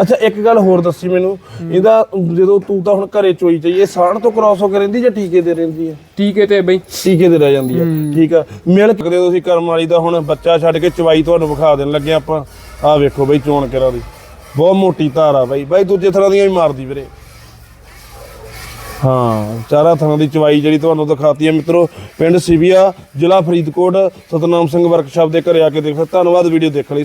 ਅੱਛਾ ਇੱਕ ਗੱਲ ਹੋਰ ਦੱਸੀ ਮੈਨੂੰ। ਇਹਦਾ ਜਦੋਂ ਤੂੰ ਤਾਂ ਹੁਣ ਘਰੇ ਚੋਈ ਚਾਹੀਏ ਇਹ ਸਾਣ ਤੋਂ ਕ੍ਰਾਸ ਹੋ ਕੇ ਰਹਿੰਦੀ ਜਾਂ ਟੀਕੇ ਤੇ ਰਹਿੰਦੀ ਹੈ ਟੀਕੇ ਤੇ ਬਈ। ਟੀਕੇ ਤੇ ਰਹਿ ਜਾਂਦੀ ਹੈ। ਠੀਕ ਆ। ਮਿਲ ਸਕਦੇ ਤੁਸੀਂ ਕਰਮ ਵਾਲੀ ਦਾ ਹੁਣ ਬੱਚਾ ਛੱਡ ਕੇ ਚਵਾਈ ਤੁਹਾਨੂੰ ਵਿਖਾ ਦੇਣ ਲੱਗੇ ਆਪਾਂ। ਆਹ ਵੇਖੋ ਬਈ ਚੋਣ ਕਰਾ ਦੀ। ਬਹੁਤ ਮੋਟੀ ਧਾਰ ਆ ਬਈ। ਬਾਈ ਦੂਜੇ ਤਰ੍ਹਾਂ ਦੀਆਂ ਹੀ ਮਾਰਦੀ ਵੀਰੇ। ਹਾਂ ਚਾਰਾ ਥਾਂ ਦੀ ਚਵਾਈ ਜਿਹੜੀ ਤੁਹਾਨੂੰ ਦਿਖਾਤੀ ਹੈ ਮਿੱਤਰੋ ਪਿੰਡ ਸਿਵੀਆ ਜ਼ਿਲ੍ਹਾ ਫਰੀਦਕੋਟ ਸਤਨਾਮ ਸਿੰਘ ਵਰਕਸ਼ਾਪ ਦੇ ਘਰੇ ਆ ਕੇ ਦੇਖੋ ਧੰਨਵਾਦ ਵੀਡੀਓ ਦੇਖਣ ਲਈ।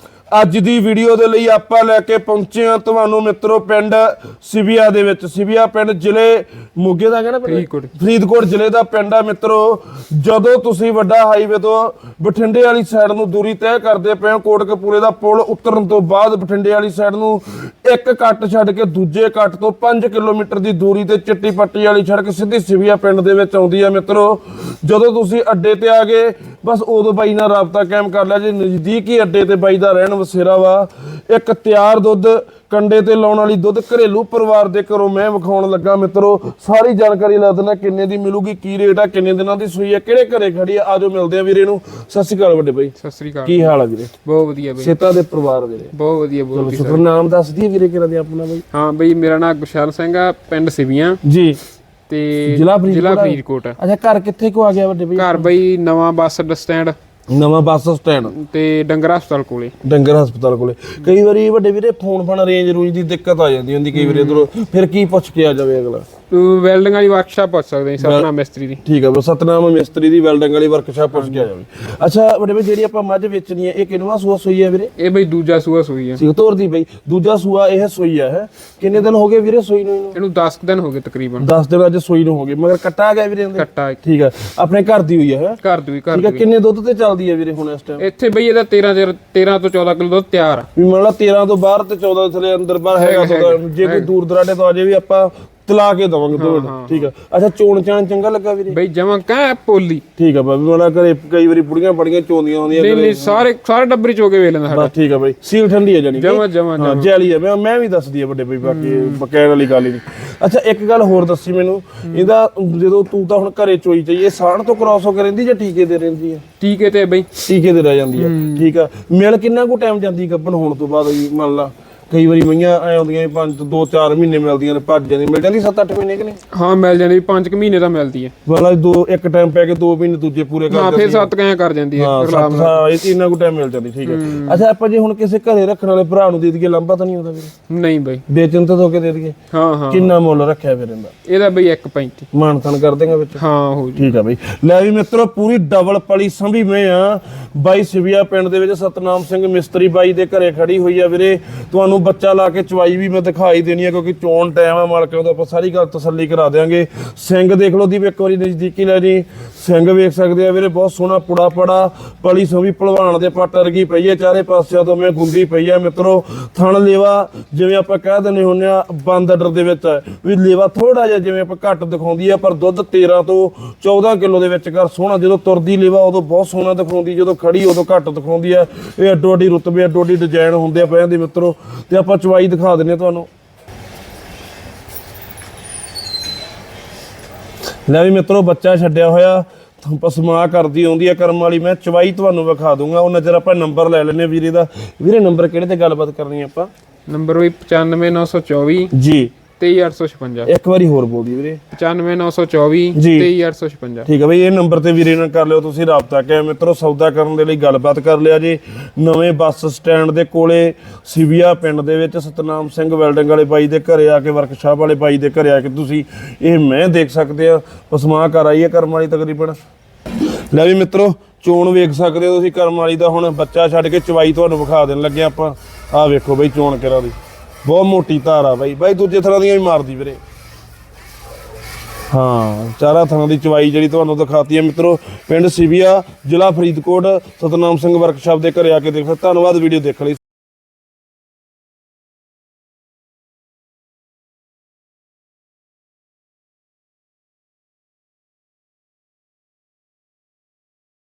ਅੱਜ ਦੀ ਵੀਡੀਓ ਦੇ ਲਈ ਆਪਾਂ ਲੈ ਕੇ ਪਹੁੰਚੇ ਹਾਂ ਤੁਹਾਨੂੰ ਮਿੱਤਰੋ ਪਿੰਡ ਸਿਵੀਆ ਦੇ ਵਿੱਚ। ਸਿਵੀਆ ਪਿੰਡ ਜ਼ਿਲ੍ਹੇ ਮੋਗੇ ਦਾ ਕਹਿੰਦਾ ਫਰੀਦਕੋਟ। ਫਰੀਦਕੋਟ ਜ਼ਿਲ੍ਹੇ ਦਾ ਪਿੰਡ ਆ ਮਿੱਤਰੋ। ਜਦੋਂ ਤੁਸੀਂ ਵੱਡਾ ਹਾਈਵੇ ਤੋਂ ਬਠਿੰਡੇ ਵਾਲੀ ਸਾਈਡ ਨੂੰ ਦੂਰੀ ਤੈਅ ਕਰਦੇ ਪਏ ਹੋ ਕੋਟਕਪੂਰੇ ਦਾ ਪੁਲ ਉਤਰਨ ਤੋਂ ਬਾਅਦ ਬਠਿੰਡੇ ਵਾਲੀ ਸਾਈਡ ਨੂੰ ਇੱਕ ਕੱਟ ਛੱਡ ਕੇ ਦੂਜੇ ਕੱਟ ਤੋਂ 5 ਕਿਲੋਮੀਟਰ ਦੀ ਦੂਰੀ ਤੇ ਚਿੱਟੀ ਪੱਟੀ ਵਾਲੀ ਸੜਕ ਸਿੱਧੀ ਸਿਵੀਆ ਪਿੰਡ ਦੇ ਵਿੱਚ ਆਉਂਦੀ ਆ ਮਿੱਤਰੋ। ਜਦੋਂ ਤੁਸੀਂ ਅੱਡੇ ਤੇ ਆ ਗਏ ਬਸ ਉਦੋਂ ਬਾਈ ਨਾਲ ਰਾਬਤਾ ਕਾਇਮ ਕਰ ਲਿਆ ਜੇ। ਨਜ਼ਦੀਕੀ ਅੱਡੇ ਤੇ ਬਾਈ ਦਾ ਰਹਿਣ ਵਸੇਰਾ ਵਾ। ਇੱਕ ਤਿਆਰ ਦੁੱਧ ਕੰਡੇ ਤੇ ਲਾਉਣ ਵਾਲੀ ਦੁੱਧ ਘਰੇਲੂ ਪਰਿਵਾਰ ਦੇ ਘਰੋਂ ਮੈਂ ਵਿਖਾਉਣ ਲੱਗਾ। ਮਿੱਤਰੋ ਸਾਰੀ ਜਾਣਕਾਰੀ ਲੈ ਦਿੰਦਾ ਕਿੰਨੇ ਦੀ ਮਿਲੂਗੀ ਕੀ ਰੇਟ ਆ ਕਿੰਨੇ ਦਿਨਾਂ ਦੀ ਸੂਈ ਆ ਕਿਹੜੇ ਘਰੇ ਖੜੀ ਆ ਆਜੋ ਮਿਲਦੇ ਆ ਵੀਰੇ ਨੂੰ। ਸਤਿ ਸ਼੍ਰੀ ਅਕਾਲ ਵੱਡੇ ਬਾਈ। ਸਤਿ ਸ੍ਰੀ ਅਕਾਲ। ਕੀ ਹਾਲ ਆ ਵੀਰੇ? ਬਹੁਤ ਵਧੀਆ ਬਈ। ਸੇਤਾ ਦੇ ਪਰਿਵਾਰ ਵੀਰੇ ਬਹੁਤ ਵਧੀਆ ਬਹੁਤ ਵਧੀਆ। ਸ਼ੁਕਰ ਨਾਮ ਦੱਸ ਦਈਏ ਵੀਰੇ ਕਿਹੜਾ ਦੇ ਆਪਣਾ ਬਾਈ। ਹਾਂ ਬਈ ਮੇਰਾ ਨਾਮ ਗੁਸ਼ਾਲ ਸਿੰਘ ਆ ਪਿੰਡ ਸਿਵੀਆਂ। ਜੀ। ਤੇ ਜ਼ਿਲ੍ਹਾ ਫਰੀਦਕੋਟ ਜ਼ਿਲ੍ਹਾ ਆ? ਫਰੀਦਕੋਟ। ਆ। ਅੱਛਾ ਘਰ ਕਿੱਥੇ ਕੋ ਆ ਗਿਆ ਵੱਡੇ ਬਾਈ? ਘਰ ਬਈ ਨਵਾਂ ਬੱਸ ਅੱਡਾ ਸਟੈਂਡ। ਨਵਾਂ ਬੱਸ ਸਟੈਂਡ। ਤੇ ਡੰਗਰ ਹਸਪਤਾਲ ਕੋਲੇ। ਡੰਗਰ ਹਸਪਤਾਲ ਕੋਲੇ। ਕਈ ਵਾਰੀ ਵੱਡੇ ਵੀਰੇ ਫੋਨ ਫਾਨ ਰੇਂਜ ਰੂੰਜ ਦੀ ਦਿੱਕਤ ਆ ਜਾਂਦੀ ਹੁੰਦੀ ਕਈ ਵਾਰੀ ਉਧਰੋਂ ਫਿਰ ਕੀ ਪੁੱਛ ਕੇ ਆ ਜਾਵੇ ਅਗਲਾ? ਵੈਲਡਿੰਗ ਵਾਲੀ ਵਰਕਸ਼ਾਪ ਪੁੱਛ ਸਕਦੇ ਸੀ ਸਤਨਾਮ ਮਿਸਤਰੀ ਦੀ। ਠੀਕ ਹੈ ਬਸ ਸਤਨਾਮ ਮਿਸਤਰੀ ਦੀ ਵੈਲਡਿੰਗ ਵਾਲੀ ਵਰਕਸ਼ਾਪ ਪੁੱਛ ਕੇ ਆ ਜਾਵੇ ਅੱਛਾ ਵੱਡੇ ਵੀਰੇ ਜਿਹੜੀ ਆਪਾਂ ਮੱਝ ਵੇਚਣੀ ਹੈ ਇਹ ਕਿੰਨਵਾ ਸੂਆ ਸੂਈ ਹੈ ਵੀਰੇ? ਇਹ ਬਈ ਦੂਜਾ ਸੂਆ ਸੂਈ ਆ ਸੀ ਤੋਰ ਦੀ ਬਈ। ਦੂਜਾ ਸੂਆ ਇਹ ਸੂਈ ਹੈ ਹੈਂ? ਕਿੰਨੇ ਦਿਨ ਹੋ ਗਏ ਵੀਰੇ ਸੂਈ ਨੂੰ ਇਹਨੂੰ? ਇਹਨੂੰ 10 ਦਿਨ ਹੋ ਗਏ ਤਕਰੀਬਨ। 10 ਦਿਨ ਅੱਜ ਸੂਈ ਨੂੰ ਹੋ ਗਏ ਮਗਰ ਕੱਟਾ ਆ ਗਿਆ ਵੀਰੇ ਇਹਦੇ? ਕੱਟਾ। ਠੀਕ ਹੈ ਆਪਣੇ ਘਰ ਦੀ ਹੋਈ ਹੈ ਹੈਂ? ਘਰ ਦੀ ਘਰ ਠੀਕ ਹੈ ਦੀ ਕਿੰਨੇ ਦੁੱਧ ਤੇ ਚੱਲਦੀ ਹੈ ਵੀਰੇ ਹੁਣ ਇਸ ਟਾਈਮ ਇੱਥੇ ਬਈ ਇਹਦਾ 13 ਜਰ- 13 ਤੋਂ 14 ਕਿਲੋ ਦੁੱਧ ਤਿਆਰ ਆ। ਵੀ ਮੰਨ ਲਾ 13 ਤੋਂ ਬਾਹਰ ਤੇ 14 ਦੇ ਥਲੇ ਅੰਦਰ ਬਾਹਰ ਹੈਗਾ ਜੇ ਕੋਈ ਦੂਰ ਦਰਾਡੇ ਤੋਂ ਆ ਜੇ ਵੀ ਆਪਾਂ ਤਲਾ ਕੇ ਦਵਾਂਗੇ ਦੁੱਧ ਠੀਕ ਹੈ। ਅੱਛਾ ਚੋਣ ਚਾਣ ਚੰਗਾ ਲੱਗਾ ਵੀਰੇ? ਬਈ ਜਮਾਂ ਕਾ ਪੋਲੀ। ਠੀਕ ਹੈ ਬਾਬੀ ਮਾਣਾ ਘਰੇ ਕਈ ਵਾਰੀ ਬੁੜੀਆਂ ਬੜੀਆਂ ਚੋਂਦੀਆਂ ਆਉਂਦੀਆਂ ਨਹੀਂ ਨਹੀਂ ਸਾਰੇ ਸਾਰੇ ਡੱਬਰੀ ਚੋਕੇ ਵੇਚ ਲੈਂਦਾ ਸਾਡਾ। ਬਸ ਠੀਕ ਹੈ ਬਾਈ ਸੀਲ ਠੰਡੀ ਹੈ ਜਾਨੀ ਕਿ? ਜਮਾਂ ਜਮਾਂ ਹਾਂ ਜੈਲੀ ਹੈ ਮੈਂ ਮੈਂ ਵੀ ਦੱਸਦੀ ਆ ਵੱਡੇ ਬਈ ਬਾਕੀ ਬਕੈਰ ਵਾਲੀ ਗੱਲ ਹੀ ਨਹੀਂ। ਅੱਛਾ ਇੱਕ ਗੱਲ ਹੋਰ ਦੱਸੀ ਮੈਨੂੰ। ਇਹਦਾ ਜਦੋਂ ਤੂੰ ਤਾਂ ਹੁਣ ਘਰੇ ਚੋਈ ਚਾਹੀਏ ਸਾਣ ਤੋਂ ਕ੍ਰਾਸ ਹੋ ਕੇ ਰਹਿੰਦੀ ਜਾਂ ਟੀਕੇ ਤੇ ਰਹਿੰਦੀ ਹੈ ਟੀਕੇ ਤੇ ਬਈ। ਟੀਕੇ ਤੇ ਰਹਿ ਜਾਂਦੀ ਹੈ। ਠੀਕ ਆ। ਮਿਲ ਕਿੰਨਾ ਕੁ ਟਾਈਮ ਜਾਂਦੀ ਗੱਭਣ ਹੋਣ ਤੋਂ ਬਾਅਦ ਮੰਨ ਲਾ? ਕਈ ਵਾਰੀ ਮਈਆਂ ਐ ਆਉਂਦੀਆਂ 5 2 4 ਮਹੀਨੇ ਮਿਲਦੀਆਂ ਨੇ ਭੱਜ ਜਾਂਦੀ ਮਿਲ ਜਾਂਦੀ 7 8 ਮਹੀਨੇ ਕਿ ਨਹੀਂ? ਹਾਂ ਮਿਲ ਜਾਂਦੀ 5 ਕੁ ਮਹੀਨੇ ਤਾਂ ਮਿਲਦੀ ਹੈ ਵਾਲਾ ਦੋ ਇੱਕ ਟਾਈਮ ਪੈ ਕੇ 2 ਮਹੀਨੇ ਦੂਜੇ ਪੂਰੇ ਕਰ ਹਾਂ ਫਿਰ ਸੱਤ ਕਹਿ ਕਰ ਜਾਂਦੀ ਹੈ ਹਾਂ ਸੱਤ ਹਾਂ ਇਹ ਇੰਨਾ ਕੁ ਟਾਈਮ ਮਿਲ ਜਾਂਦੀ ਠੀਕ ਹੈ। ਅੱਛਾ ਆਪਾਂ ਜੇ ਹੁਣ ਕਿਸੇ ਘਰੇ ਰੱਖਣ ਵਾਲੇ ਭਰਾ ਨੂੰ ਦੇ ਦਈਏ ਲੰਬਾ ਤਾਂ ਨਹੀਂ ਹੁੰਦਾ ਵੀਰੇ? ਨਹੀਂ ਬਈ। ਵੇਚਣ ਤੋਂ ਕੇ ਦੇ ਦਈਏ। ਹਾਂ ਹਾਂ। ਕਿੰਨਾ ਮੁੱਲ ਰੱਖਿਆ ਫਿਰ ਇਹਦਾ? ਇਹਦਾ ਬਈ 1.35 ਮਾਨਤਨ ਕਰ ਦੇਗਾ ਵਿੱਚ। ਹਾਂ ਹੋ ਜੀ। ਠੀਕ ਆ ਬਈ। ਲੈ ਵੀ ਮਿੱਤਰੋ ਪੂਰੀ ਡਬਲ ਪਲੀ ਸੰਭੀ ਮੈਂ ਆ। ਬਾਈ ਸਿਵਿਆ ਪਿੰਡ ਦੇ ਵਿੱਚ ਸਤਨਾਮ ਸਿੰਘ ਮਿਸਤਰੀ ਬਾਈ ਦੇ ਘਰੇ ਖੜੀ ਹੋਈ ਆ ਵੀਰੇ। ਤੁਹਾਨੂੰ ਬੱਚਾ ਲਾ ਕੇ ਚਵਾਈ ਵੀ ਮੈਂ ਦਿਖਾਈ ਦੇਣੀ ਆ, ਕਿਉਂਕਿ ਚੋਣ ਟਾਈਮ ਆ ਮਾਲਕਾਂ ਤੋਂ ਆਪਾਂ ਸਾਰੀ ਗੱਲ ਤਸੱਲੀ ਕਰਾ ਦਿਆਂਗੇ। ਸਿੰਘ ਦੇਖ ਲਓ ਦੀ ਵੀ ਇੱਕ ਵਾਰੀ ਨਜ਼ਦੀਕੀ ਲੈ ਜੀ। ਸਿੰਘ ਵੇਖ ਸਕਦੇ ਆ ਵੀਰੇ, ਬਹੁਤ ਸੋਹਣਾ ਪੁੜਾ ਪੜਾ, ਪਲੀ ਸੰਭੀ ਭਲਵਾਨ ਦੇ ਪੱਟ ਵਰਗੀ ਪਈ ਹੈ ਚਾਰੇ ਪਾਸਿਆਂ ਤੋਂ ਮੈਂ ਗੁੰਦੀ ਪਈ ਹੈ ਮਿੱਤਰੋ। ਥਣ ਲੇਵਾ ਜਿਵੇਂ ਆਪਾਂ ਕਹਿ ਦਿੰਦੇ ਹੁੰਦੇ ਆ, ਬੰਦ ਅਡਰ ਦੇ ਵਿੱਚ, ਵੀ ਲੇਵਾ ਥੋੜਾ ਜਿਹਾ ਜਿਵੇਂ ਆਪਾਂ ਘੱਟ ਦਿਖਾਉਂਦੀ ਆ, ਪਰ ਦੁੱਧ 13 ਤੋਂ 14 ਕਿਲੋ ਦੇ ਵਿੱਚ ਕਰ ਸੋਹਣਾ, ਜਦੋਂ ਤੁਰਦੀ ਲੇਵਾ ਉਦੋਂ ਬਹੁਤ ਸੋਹਣਾ ਦਿਖਾਉਂਦੀ, ਜਦੋਂ ਖੜੀ ਉਦੋਂ ਘੱਟ ਦਿਖਾਉਂਦੀ ਆ। ਇਹ ਅੱਡੋ ਅੱਡੀ ਰੁਤਬੇ ਅੱਡੋ ਅੱਡੀ ਡਿਜ਼ਾਈਨ ਹੁੰਦੇ ਆ ਪਿਆਂ ਦੇ ਮਿੱਤਰੋ। ਤੇ ਆਪਾਂ ਚਵਾਈ ਦਿਖਾ ਦਿੰਨੇ ਆ ਤੁਹਾਨੂੰ। ਲੈ ਵੀ ਮਿੱਤਰੋ ਬੱਚਾ ਛੱਡਿਆ ਹੋਇਆ ਪਸਮਾ ਕਰਦੀ ਆਉਂਦੀ ਆ ਕਰਮ ਵਾਲੀ ਮੈਂ ਚਵਾਈ ਤੁਹਾਨੂੰ ਵਿਖਾ ਦੂੰਗਾ। ਉਹ ਨਜ਼ਰ ਆਪਾਂ ਨੰਬਰ ਲੈ ਲੈਨੇ ਵੀਰੇ ਦਾ। ਵੀਰੇ ਨੰਬਰ ਕਿਹੜੇ ਤੇ ਗੱਲਬਾਤ ਕਰਨੀ ਆਪਾਂ? ਨੰਬਰ ਵੀ 95924 ਜੀ। 23856 ਇੱਕ ਵਾਰੀ ਹੋਰ ਬੋਲ ਦਿਓ ਵੀਰੇ। 95924 ਜੀ। 23856 ਠੀਕ ਹੈ ਬਈ ਇਹ ਨੰਬਰ ਤੇ ਵੀਰੇ ਨਾਲ ਕਰ ਲਿਓ ਤੁਸੀਂ ਰਾਬਤਾ। ਕਿ ਮਿੱਤਰੋ ਸੌਦਾ ਕਰਨ ਦੇ ਲਈ ਗੱਲਬਾਤ ਕਰ ਲਿਆ ਜੀ। ਨਵੇਂ ਬੱਸ ਸਟੈਂਡ ਦੇ ਕੋਲੇ ਸਿਵਿਆ ਪਿੰਡ ਦੇ ਵਿੱਚ ਸਤਨਾਮ ਸਿੰਘ ਵੈਲਡਿੰਗ ਵਾਲੇ ਬਾਈ ਦੇ ਘਰੇ ਆ ਕੇ ਵਰਕਸ਼ਾਪ ਵਾਲੇ ਬਾਈ ਦੇ ਘਰੇ ਆ ਕੇ ਤੁਸੀਂ ਇਹ ਮੈਂ ਦੇਖ ਸਕਦੇ ਆ ਪਸਮਾ ਕਰ ਆਈ ਹੈ ਕਰਮ ਵਾਲੀ ਤਕਰੀਬਨ। ਲੈ ਵੀ ਮਿੱਤਰੋ ਚੋਣ ਵੇਖ ਸਕਦੇ ਹੋ ਤੁਸੀਂ ਕਰਮ ਵਾਲੀ ਦਾ। ਹੁਣ ਬੱਚਾ ਛੱਡ ਕੇ ਚਵਾਈ ਤੁਹਾਨੂੰ ਵਿਖਾ ਦੇਣ ਲੱਗੇ ਆਪਾਂ। ਆਹ ਵੇਖੋ ਬਈ ਚੋਣ ਕਰਾ ਦੀ। ਬਹੁਤ ਮੋਟੀ ਧਾਰ ਆ ਬਾਈ। ਬਾਈ ਦੂਜੇ ਥਰਾਂ ਦੀਆਂ ਵੀ ਮਾਰਦੀ ਵੀਰੇ। ਹਾਂ, ਚਾਰਾ ਥਾਂ ਦੀ ਚਵਾਈ ਜਿਹੜੀ ਤੁਹਾਨੂੰ ਦਿਖਾਤੀ ਹੈ। ਮਿੱਤਰੋ, ਪਿੰਡ ਸਿਵੀਆ, ਜ਼ਿਲ੍ਹਾ ਫਰੀਦਕੋਟ, ਸਤਨਾਮ ਸਿੰਘ ਵਰਕਸ਼ਾਪ ਦੇ ਘਰੇ ਆ ਕੇ ਦੇਖ ਧੰਨਵਾਦ ਵੀਡੀਓ ਦੇਖਣ ਲਈ।